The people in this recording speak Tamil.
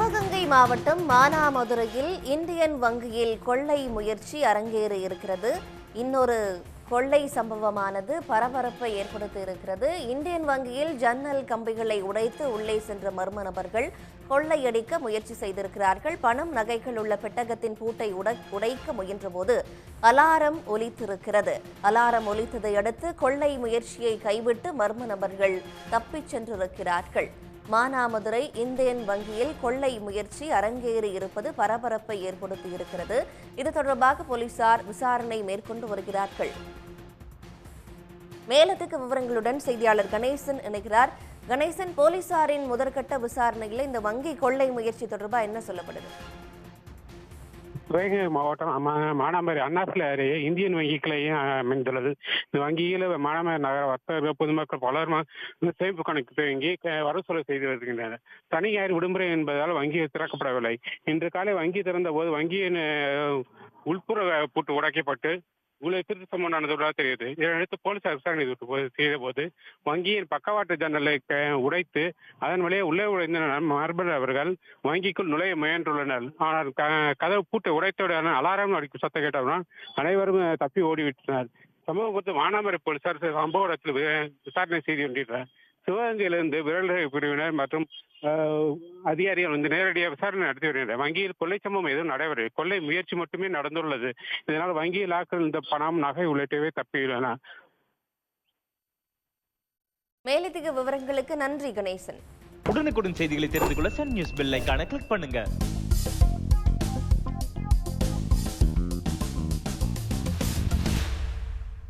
சிவகங்கை மாவட்டம் மானாமதுரையில் இந்தியன் வங்கியில் கொள்ளை முயற்சி அரங்கேறி இருக்கிறது. இன்னொரு கொள்ளை சம்பவமானது பரபரப்பை ஏற்படுத்தி இருக்கிறது. இந்தியன் வங்கியில் ஜன்னல் கம்பிகளை உடைத்து உள்ளே சென்ற மர்ம நபர்கள் கொள்ளையடிக்க முயற்சி செய்திருக்கிறார்கள். பணம் நகைகள் உள்ள பெட்டகத்தின் பூட்டை உடைக்க முயன்றபோது அலாரம் ஒலித்திருக்கிறது. அலாரம் ஒலித்ததை அடுத்து கொள்ளை முயற்சியை கைவிட்டு மர்ம நபர்கள் தப்பிச் சென்றிருக்கிறார்கள். மானாமதுரை இந்தியன் வங்கியில் கொள்ளை முயற்சி அரங்கேறி இருப்பது பரபரப்பை ஏற்படுத்தி இருக்கிறது. இது தொடர்பாக போலீசார் விசாரணை மேற்கொண்டு வருகிறார்கள். மேலதிக விவரங்களுடன் செய்தியாளர் கணேசன் இணைகிறார். கணேசன் போலீசாரின் முதற்கட்ட விசாரணையில் இந்த வங்கி கொள்ளை முயற்சி தொடர்பாக என்ன சொல்லப்படுது? சிவகங்கை மாவட்டம் மானாமரி அண்ணாசில அருகே இந்தியன் வங்கிகளையும் அமைந்துள்ளது. இந்த வங்கியில் மானாமரி நகர வர்த்தகர்கள் பொதுமக்கள் பலர் சேமிப்பு கணக்கு துவங்கி வரவு செய்து வருகின்றனர். தனியார் விடுமுறை என்பதால் வங்கி திறக்கப்படவில்லை. இன்று காலை வங்கி திறந்த போது வங்கியின் உள்புற பூட்டு உடைக்கப்பட்டு இவ்வளவு திருத்த சம்பவம் நடந்ததாக தெரியுது. இதனையடுத்து போலீசார் விசாரணை செய்த போது வங்கியின் பக்கவாட்டு ஜன்னலை உடைத்து அதன் வழியே உள்ளே உழைந்த மார்பர் அவர்கள் வங்கிக்குள் நுழைய முயன்றுள்ளனர். ஆனால் க- கதவு பூட்டை உடைத்தவுடன் அலாரம் அடிக்கும் சத்தம் கேட்டவுடன் அனைவரும் தப்பி ஓடிவிட்டனர். சம்பவம் குறித்து மானாமரை போலீசார் சம்பவ இடத்தில் வி- விசாரணை செய்து கொண்டிருக்கிறார் சிவகங்கையிலிருந்து விரல்களை பிரிவினர் மற்றும் அதிகாரிகள் வந்து நேரடியாக விசாரணை நடத்தி வருகின்றனர். வங்கியில் கொள்ளை சம்பவம் எதுவும் நடைபெறவில்லை. கொள்ளை முயற்சி மட்டுமே நடந்துள்ளது. இதனால் வங்கியில் லாக்கில் இருந்த பணம் நகை உள்ளிட்டவை தப்பியுள்ளன. மேலதிக விவரங்களுக்கு நன்றி கணேசன். உடனுக்குடன் செய்திகளை தெரிந்து கொள்ள சன் நியூஸ் பெல் ஐகானை கிளிக் பண்ணுங்க.